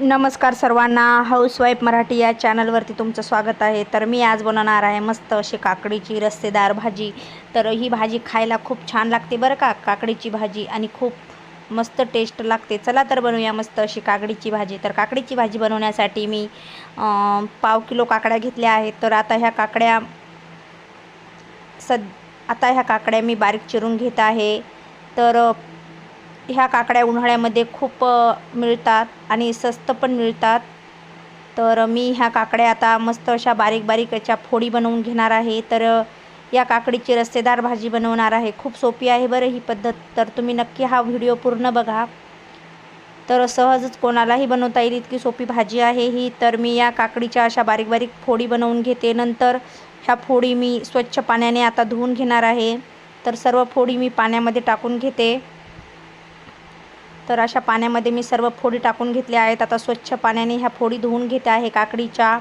नमस्कार सर्वांना. हाऊसवाईफ मराठी या चॅनलवरती तुमचं स्वागत आहे. तर मी आज बनवणार आहे मस्त अशी काकडीची रस्तेदार भाजी. तर ही भाजी खायला खूप छान लागते बरं का काकडीची भाजी. आणि खूप मस्त टेस्ट लागते. चला तर बनवूया मस्त अशी काकडीची भाजी. तर काकडीची भाजी बनवण्यासाठी मी पाव किलो काकड्या घेतल्या आहेत. तर आता ह्या काकड्या सद आता ह्या काकड्या मी बारीक चिरून घेत आहे. तर ह्या काकड्या उन्हाळ्यामध्ये खूप मिळतात आणि स्वस्त पण मिळतात. तर मी ह्या काकड्या आता मस्त अशा बारीक बारीक याच्या फोडी बनवून घेणार आहे. तर या काकडीची रस्तेदार भाजी बनवणार आहे. खूप सोपी आहे बरं ही पद्धत. तर तुम्ही नक्की हा व्हिडिओ पूर्ण बघा. तर सहजच कोणालाही बनवता येईल इतकी सोपी भाजी आहे ही. तर मी या काकडीच्या अशा बारीक बारीक फोडी बनवून घेते. नंतर ह्या फोडी मी स्वच्छ पाण्याने आता धुवून घेणार आहे. तर सर्व फोडी मी पाण्यामध्ये टाकून घेते. तर अशा पाण्यामध्ये मी सर्व फोडी टाकून घेतल्या आहेत. आता स्वच्छ पाण्याने ह्या फोडी धुवून घेते आहे काकडीच्या.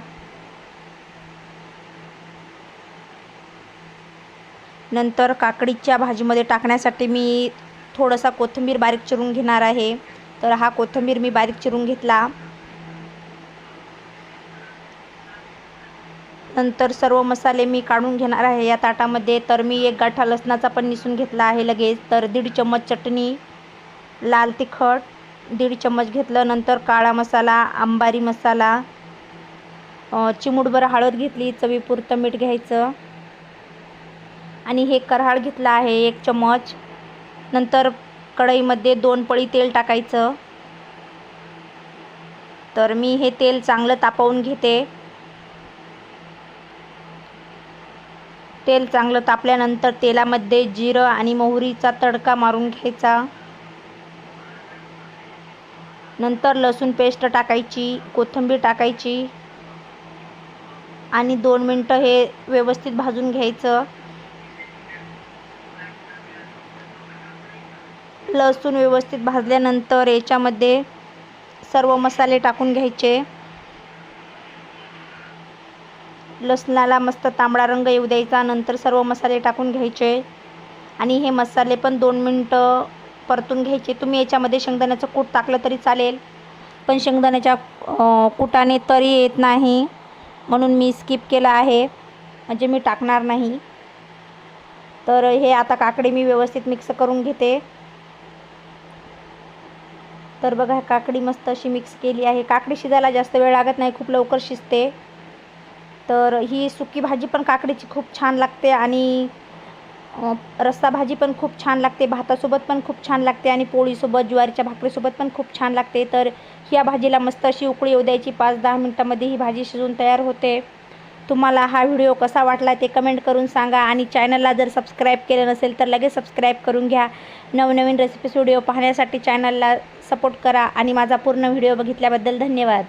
नंतर काकडीच्या भाजीमध्ये टाकण्यासाठी मी थोडासा कोथिंबीर बारीक चिरून घेणार आहे. तर हा कोथिंबीर मी बारीक चिरून घेतला. नंतर सर्व मसाले मी काढून घेणार आहे या ताटामध्ये. तर मी एक गाठा लसणाचा पण निसून घेतला आहे लगेच. तर दीड चम्मच चटणी. लाल तिखट दीड चम्मच घेतलं नंतर काळा मसाला आंबारी मसाला अ, हळद घेतली चवीपुरतं मीठ घ्यायचं. आणि हे करहाळ घेतलं आहे एक चम्मच. नंतर कढईमध्ये दोन पळी तेल टाकायचं. तर मी हे तेल चांगलं तापवून घेते. तेल चांगलं तापल्यानंतर तेलामध्ये जिरं आणि मोहरीचा तडका मारून घ्यायचा. नंतर लसूण पेस्ट टाकायची कोथिंबीर टाकायची आणि दोन मिनटं हे व्यवस्थित भाजून घ्यायचं. लसूण व्यवस्थित भाजल्यानंतर याच्यामध्ये सर्व मसाले टाकून घ्यायचे. लसणाला मस्त तांबडा रंग येऊ द्यायचा नंतर सर्व मसाले टाकून घ्यायचे. आणि हे मसाले पण दोन मिनटं परतून घ्यायचे. तुम्ही याच्यामध्ये शेंगदाण्याचं कूट टाकलं तरी चालेल. पण शेंगदाण्याच्या कुटाने तरी येत नाही. म्हणून मी स्किप केलं आहे. म्हणजे मी टाकणार नाही. तर हे आता काकडी मी व्यवस्थित मिक्स करून घेते. तर बघा काकडी मस्त अशी मिक्स केली आहे. काकडी शिजायला जास्त वेळ लागत नाही. खूप लवकर शिजते. तर ही सुकी भाजी पण काकडीची खूप छान लागते. आणि रस्सा भाजी पण खूप छान लागते भातासोबत पण खूप छान लागते आणि पोळीसोबत ज्वारीच्या भाकरीसोबत पण खूप छान लागते. तर ह्या भाजीला मस्त अशी उकळी येऊ द्यायची पाच दहा मिनटामध्ये ही भाजी शिजून तयार होते. तुम्हाला हा व्हिडिओ कसा वाटला ते कमेंट करून सांगा आणि चॅनलला जर सबस्क्राईब केलं नसेल तर लगेच सबस्क्राईब करून घ्या. नवनवीन रेसिपीज व्हिडिओ पाहण्यासाठी चॅनलला सपोर्ट करा आणि माझा पूर्ण व्हिडिओ बघितल्याबद्दल धन्यवाद.